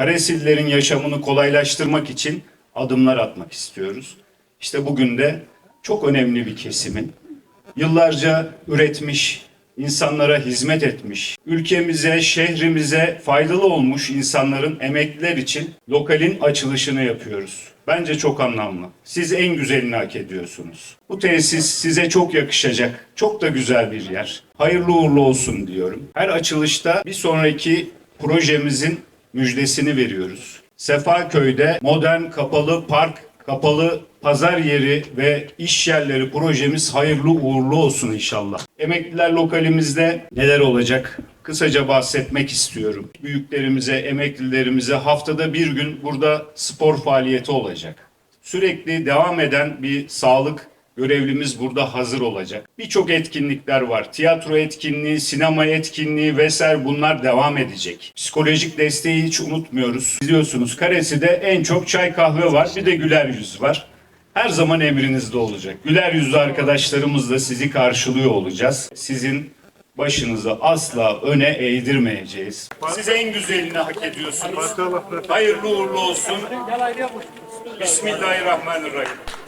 Karesillerin yaşamını kolaylaştırmak için adımlar atmak istiyoruz. İşte bugün de çok önemli bir kesimin yıllarca üretmiş, insanlara hizmet etmiş, ülkemize, şehrimize faydalı olmuş insanların emekliler için lokalin açılışını yapıyoruz. Bence çok anlamlı. Siz en güzelini hak ediyorsunuz. Bu tesis size çok yakışacak. Çok da güzel bir yer. Hayırlı uğurlu olsun diyorum. Her açılışta bir sonraki projemizin müjdesini veriyoruz. Sefaköy'de modern kapalı park, kapalı pazar yeri ve iş yerleri projemiz hayırlı uğurlu olsun inşallah. Emekliler lokalimizde neler olacak? Kısaca bahsetmek istiyorum. Büyüklerimize, emeklilerimize haftada bir gün burada spor faaliyeti olacak. Sürekli devam eden bir sağlık görevlimiz burada hazır olacak. Birçok etkinlikler var. Tiyatro etkinliği, sinema etkinliği vesaire bunlar devam edecek. Psikolojik desteği hiç unutmuyoruz. Biliyorsunuz Karesi'de en çok çay kahve var. Bir de güler yüz var. Her zaman emrinizde olacak. Güler yüzlü arkadaşlarımızla sizi karşılıyor olacağız. Sizin başınızı asla öne eğdirmeyeceğiz. Siz en güzelini hak ediyorsunuz. Hayırlı uğurlu olsun. Bismillahirrahmanirrahim.